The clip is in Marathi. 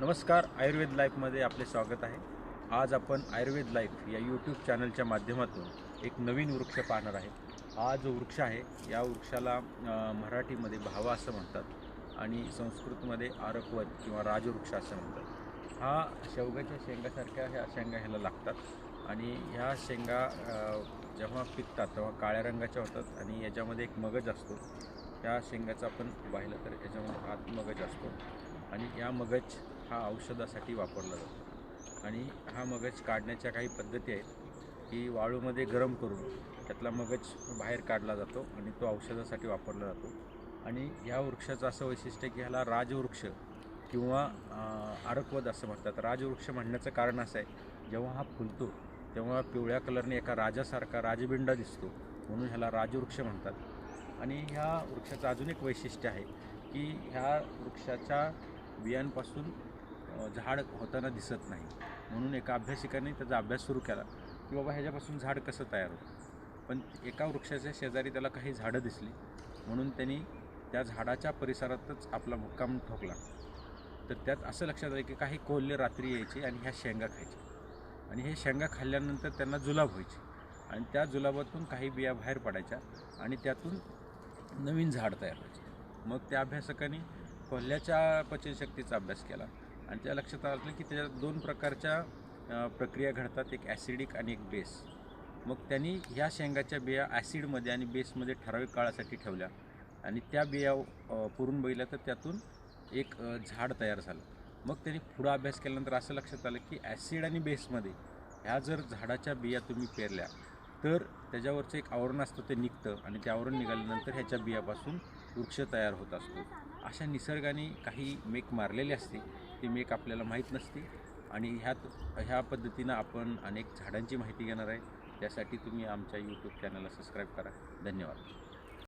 नमस्कार आयुर्वेद लाईफमध्ये आपले स्वागत आहे. आज आपण आयुर्वेद लाईफ या यूट्यूब चॅनलच्या माध्यमातून एक नवीन वृक्ष पाहणार आहे. हा जो वृक्ष आहे या वृक्षाला मराठीमध्ये भावा असं म्हणतात आणि संस्कृतमध्ये आरकवत किंवा राजवृक्ष असं म्हणतात. हा शेवग्याच्या शेंगासारख्या ह्या शेंगा ह्याला लागतात आणि ह्या शेंगा जेव्हा पिकतात तेव्हा काळ्या रंगाच्या होतात आणि याच्यामध्ये एक मगज असतो. त्या शेंगाचा आपण पाहिलं तर याच्यामध्ये आत मगज असतो आणि या मगज हा औषधासाठी वापरला जातो. आणि हा मगज काढण्याच्या काही पद्धती आहेत की वाळूमध्ये गरम करून त्यातला मगज बाहेर काढला जातो आणि तो औषधासाठी वापरला जातो. आणि ह्या वृक्षाचं असं वैशिष्ट्य की ह्याला राजवृक्ष किंवा आरकवद असं म्हणतात. राजवृक्ष म्हणण्याचं कारण असं आहे जेव्हा हा फुलतो तेव्हा पिवळ्या कलरने एका राजासारखा राजबिंडा दिसतो म्हणून ह्याला राजवृक्ष म्हणतात. आणि ह्या वृक्षाचं अजून एक वैशिष्ट्य आहे की ह्या वृक्षाच्या बियांपासून झाड होताना दिसत नाही. म्हणून एका अभ्यासिकाने त्याचा अभ्यास सुरू केला की बाबा ह्याच्यापासून झाड कसं तयार होतं? पण एका वृक्षाच्या शेजारी त्याला काही झाडं दिसली म्हणून त्यांनी त्या झाडाच्या परिसरातच आपला मुक्काम ठोकला. तर त्यात असं लक्षात आलं की काही कोल्हे रात्री यायचे आणि ह्या शेंगा खायचे. आणि हे शेंगा खाल्ल्यानंतर त्यांना जुलाब व्हायची. आणि त्या जुलाबातून काही बिया बाहेर पडायच्या आणि त्यातून नवीन झाड तयार व्हायचे. मग त्या अभ्यासकांनी कोल्ह्याच्या पचनशक्तीचा अभ्यास केला. आणि त्या लक्षात आलं की त्याच्यात दोन प्रकारच्या प्रक्रिया घडतात एक ॲसिडिक आणि एक बेस. मग त्यांनी ह्या शेंगाच्या बिया ॲसिडमध्ये आणि बेसमध्ये ठराविक काळासाठी ठेवल्या आणि त्या बिया पुरून बघितल्या तर त्यातून एक झाड तयार झालं. मग त्यांनी पुढं अभ्यास केल्यानंतर असं लक्षात आलं की ॲसिड आणि बेसमध्ये ह्या जर झाडाच्या बिया तुम्ही पेरल्या तर त्याच्यावरचं एक आवरण असतं ते निघतं आणि ते आवरण निघाल्यानंतर ह्याच्या बियापासून वृक्ष तयार होत असतो. अशा निसर्गाने काही मेक मारलेले असते. ती मेक आपल्याला माहीत नसते आणि ह्यात ह्या पद्धतीनं आपण अनेक झाडांची माहिती घेणार आहे. त्यासाठी तुम्ही आमच्या यूट्यूब चॅनलला सबस्क्राईब करा. धन्यवाद.